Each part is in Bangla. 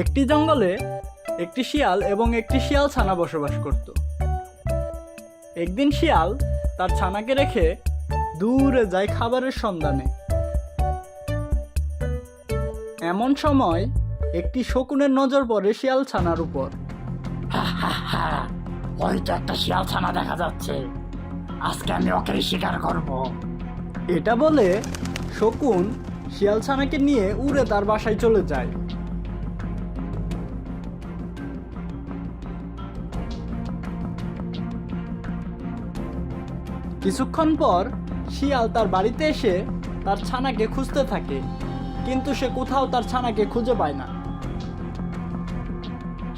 একটি জঙ্গলে একটি শিয়াল এবং একটি শিয়াল ছানা বসবাস করত। একদিন শিয়াল তার ছানাকে রেখে দূরে যায় খাবারের সন্ধানে। এমন সময় একটি শকুনের নজর পড়ে শিয়াল ছানার উপর। ওই তো একটা শিয়াল ছানা দেখা যাচ্ছে। আজকে আমি ওকেই শিকার করব। এটা বলে শকুন শিয়াল ছানাকে নিয়ে উড়ে তার বাসায় চলে যায়। কিছুক্ষণ পর শিয়াল তার বাড়িতে এসে তার ছানাকে খুঁজতে থাকে, কিন্তু সে কোথাও তার ছানাকে খুঁজে পায় না।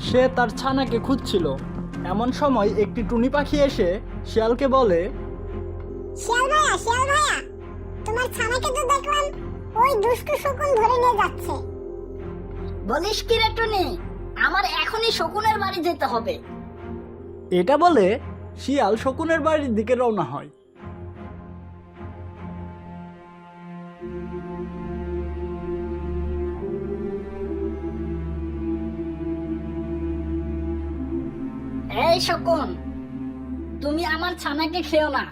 সে তার ছানাকে খুঁজছিল। এমন সময় একটি টুনি পাখি এসে শিয়ালকে বলে, শিয়াল ভাইয়া শিয়াল ভাইয়া তোমার ছানাকে তো দেখলাম ওই দুষ্টু শকুন ধরে নিয়ে যাচ্ছে। বলিস কি রে টুনি? আমার এখনই শকুনের বাড়ি যেতে হবে। এটা বলে শিয়াল শকুনের বাড়ির দিকে রওনা হয়। এই শকুন তুমি আমার ছানাকে খেও না।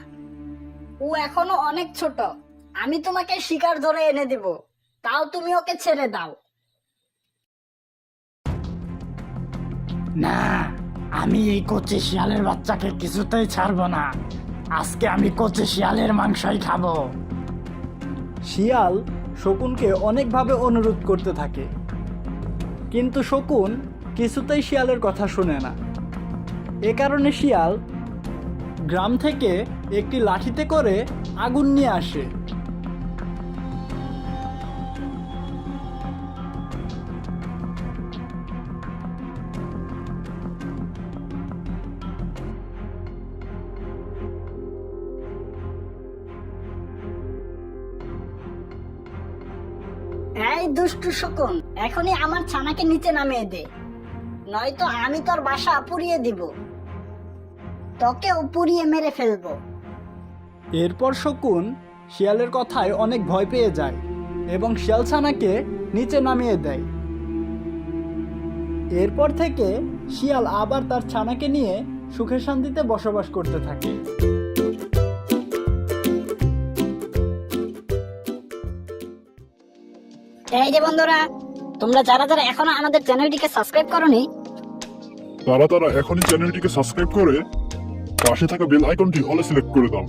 ও এখনও অনেক ছোট। আমি তোমাকে শিকার ধরে এনে দেব। তাও তুমি ওকে ছেড়ে দাও। না আমি এই কচি শিয়ালের বাচ্চাকে কিছুতেই ছাড়বো না। আজকে আমি কচি শিয়ালের মাংসই খাব। শিয়াল শকুনকে অনেকভাবে অনুরোধ করতে থাকে। কিন্তু শকুন কিছুতেই শিয়ালের কথা শুনে না। এ কারণে শিয়াল গ্রাম থেকে একটি লাঠিতে করে আগুন নিয়ে আসে। এই দুষ্টু শকুন, এখনই আমার ছানাকে নিচে নামিয়ে দে। নয়তো আমি তোর বাসা পুড়িয়ে দিব। তোকেও পুড়িয়ে মেরে এরপর শকুন শিয়ালের কথায় অনেক ভয় পেয়ে যায় এবং শিয়াল ছানাকে নিচে নামিয়ে দেয়। এরপর থেকে শিয়াল আবার তার ছানাকে নিয়ে সুখে শান্তিতে বসবাস করতে থাকে। এই যে বন্ধুরা তোমরা যারা যারা এখনও আমাদের চ্যানেলটিকে সাবস্ক্রাইব করনি তারা তারা এখনই চ্যানেলটিকে সাবস্ক্রাইব করে পাশে থাকা বেল আইকনটি হলে সিলেক্ট করে দাও।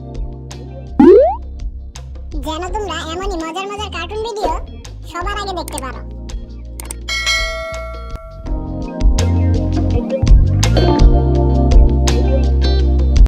যেন তোমরা এমনই মজার মজার কার্টুন ভিডিও সবার আগে দেখতে পারো।